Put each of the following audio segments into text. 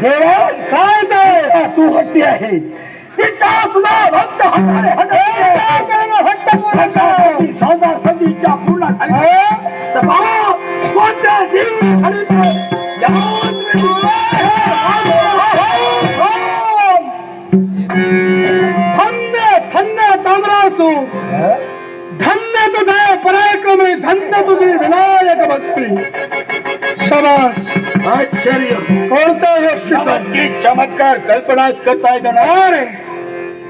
काय ते तू हट्टी आहे पिता भक्त सौदा सदीच्या पूर्ण झाली तर बाबा कोणत्या दिवशी आश्चर्य कोणत्या व्यक्तीचा नक्की चमत्कार कल्पनाच करता अरे!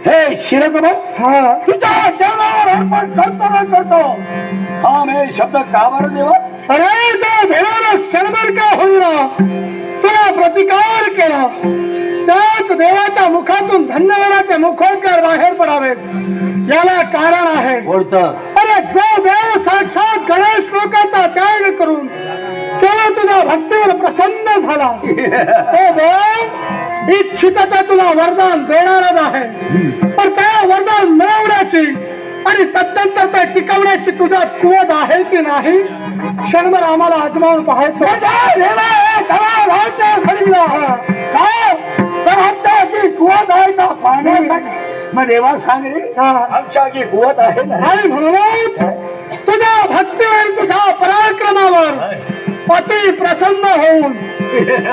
हे शिरकुमार हा. तुझ्या चरणावर अर्पण करतो ना करतो. हा मे शब्द का बरं देवा? अरे तो देवाला क्षणभर का होईना? तुला प्रतिकार केला. त्याच देवाच्या मुखातून धन्यवादाचे मुखोद्गार बाहेर पडावेत. याला कारण आहे. बोलतं अरे जो देव साक्षात गणेश लोकांचा त्याग करून तेव्हा तुझ्या भक्तीवर प्रसन्न झाला. तो ते तुला वरदान देणारच आहे. पण त्या वरदान मिळवण्याची आणि तद्नंतर ते टिकवण्याची तुझ्यात कुवत आहे की नाही क्षणभर आम्हाला आजमावून पाहायचं मग देवा सांग रे आमच्या कुवत आहे म्हणून तुझ्या भक्तीवर तुझ्या पराक्रमावर अति प्रसन्न होऊन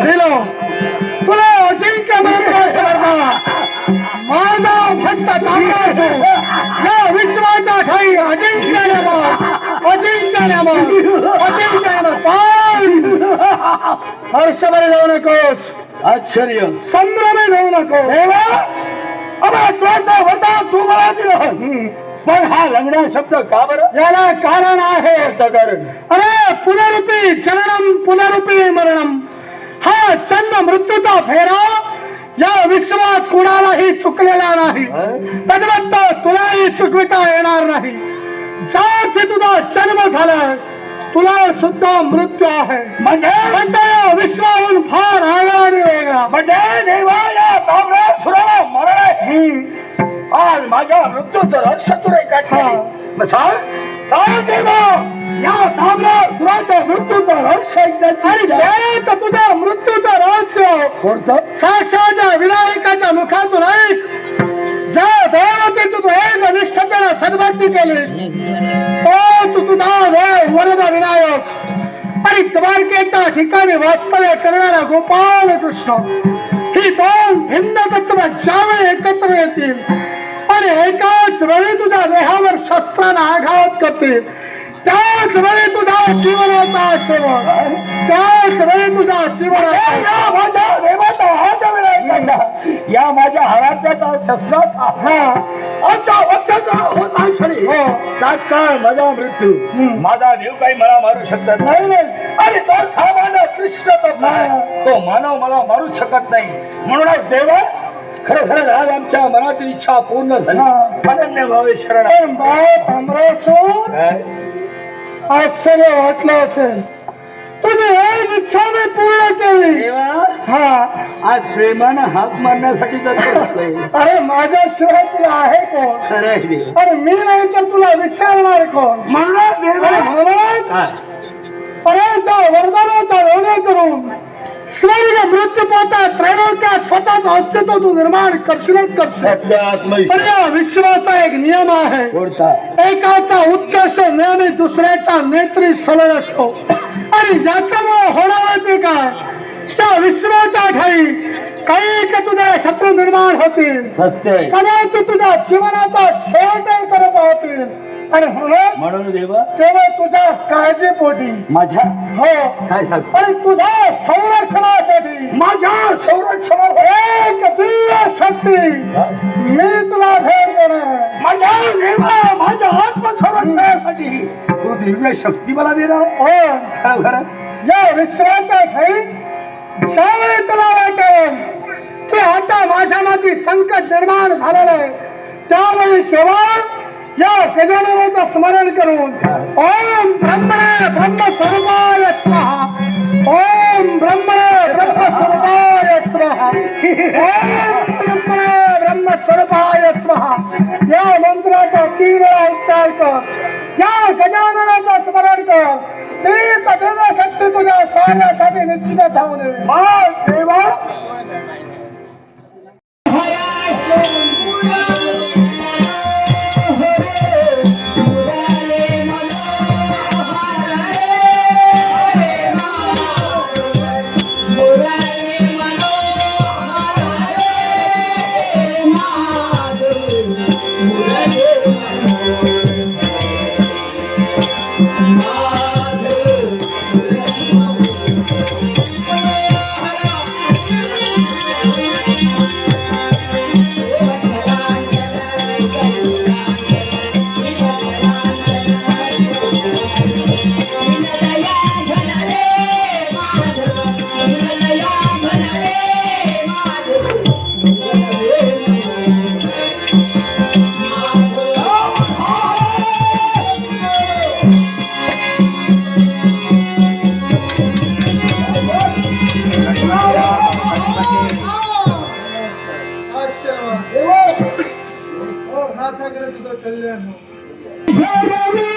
दिलो. तुला अजिंक्य. माझा भक्त या विश्वाचा ठाई अजिंक्य नमः अजिंक्य नमः अजिंक्य पाय हर्षभर जाऊ नकोस. आश्चर्य. संभ्रमे जाऊ नको देवा! आम्हाला तुझं वरदान तू मला दिलं पण हा लंगडा शब्द का बरं? याला कारण आहे कारण अरे पुनरुपी जननम पुनरुपी मरणम हा जन्म मृत्यूचा फेरा या विश्वात कुणालाही चुकलेला नाही. तद्वत्त तुलाही चुकविता येणार नाही. ज्याची तुझा जन्म झालाय तुला सुद्धा मृत्यू आहे. म्हणजे? या विश्वाहून फार आगळा वेगळा म्हणजे देवा या तांबड्या सुराला मरण. आज माझ्या मृत्यूचं रहस्य तुला काढले सांग देवा या तांबड्या सुराच्या मृत्यूचं रहस्य आणि. त्यात तुझा मृत्यूचं रहस्य. कोणतं? साक्षाच्या विनायकाच्या मुखातून ऐक ज्या देवते तू एक निष्ठतेने सद्भक्ती केली. तो तू तुझा देव वरद विनायक. आणि द्वारकेच्या ठिकाणी वास्तव्य करणारा गोपाल कृष्ण. ही दोन भिन्न तत्व ज्यावेळी एकत्र येतील आणि एकाच वेळी तुझ्या देहावर शस्त्राने आघात करतील त्याच वेळी तुझा जीवनाचा शेवट त्याच वेळी तुझा या जीवनाचा देवाचा हात या माझ्या हरात्याचा शस्त्राचा हा. आमच्या वंशाचा होता क्षणी. हो. तात्काळ माझा मृत्यू. माझा देव काही मला मारू शकत नाही. आणि तो सामान्य कृष्ण तो मानव मला मारू शकत नाही. म्हणूनच देवा खरं खरं आज आमच्या मनातील इच्छा पूर्ण झाली. अनन्य भावे शरण पण बाप अमरासूर काय? आश्चर्य वाटलं असेल तू तुझी एक इच्छा मी पूर्ण केली. देवा हा. आज प्रेमानं हाक मारण्यासाठी अरे माझ्याशिवाय तुला आहे कोण? खरं आहे देव. अरे मी नाही तर तुला विचारणार कोण? म्हणला देवा. अरे वरदानाचा रोग करून. स्वर्ग मृत्यू पोटा त्रैलोक्यात स्वतःच अस्तित्व तू निर्माण करशीलच करशील. पण या विश्वाचा एक नियम आहे. एकाचा उत्कर्ष नेहमी दुसऱ्याच्या नेत्री सलग असतो. आणि ज्याच्यामुळे होणार ते काय? त्या विश्वाच्या ठाई काही एक तुझ्या शत्रू निर्माण होतील? कदाचित तुझ्या जीवनाचा शेवटही करत होतील आणि म्हणून म्हणून देवा केवळ तुझ्या काळजीपोटी. माझ्या हो. काय सांग आणि तुझ्या संरक्षणासाठी. माझ्या संरक्षण एक दिव्य शक्ती. मी तुला भेट देणार. माझ्या देवा माझ्या आत्मसंरक्षणासाठी. तू दिव्य शक्ती मला देणार हो. खरं खरं या विश्वाच्या ठाई ज्यावेळी तुला वाटेल की आता माझ्यामध्ये संकट निर्माण झालेलं आहे. त्यावेळी केवळ या गजाननाचं स्मरण करून ओम ब्रह्मणे ब्रह्म स्वरूपाय स्वाहा. ओम ब्रह्मणे ब्रह्म स्वरूपाय स्वाहा. ओम ब्रह्मणे ब्रह्म स्वरूपाय स्वाहा. या मंत्राचा तीव्र उच्चार कर. या गजाननाचं स्मरण कर. ती तदेव शक्ती तुझ्या साऱ्यासाठी निश्चित धावून देवा. ¡Gracias!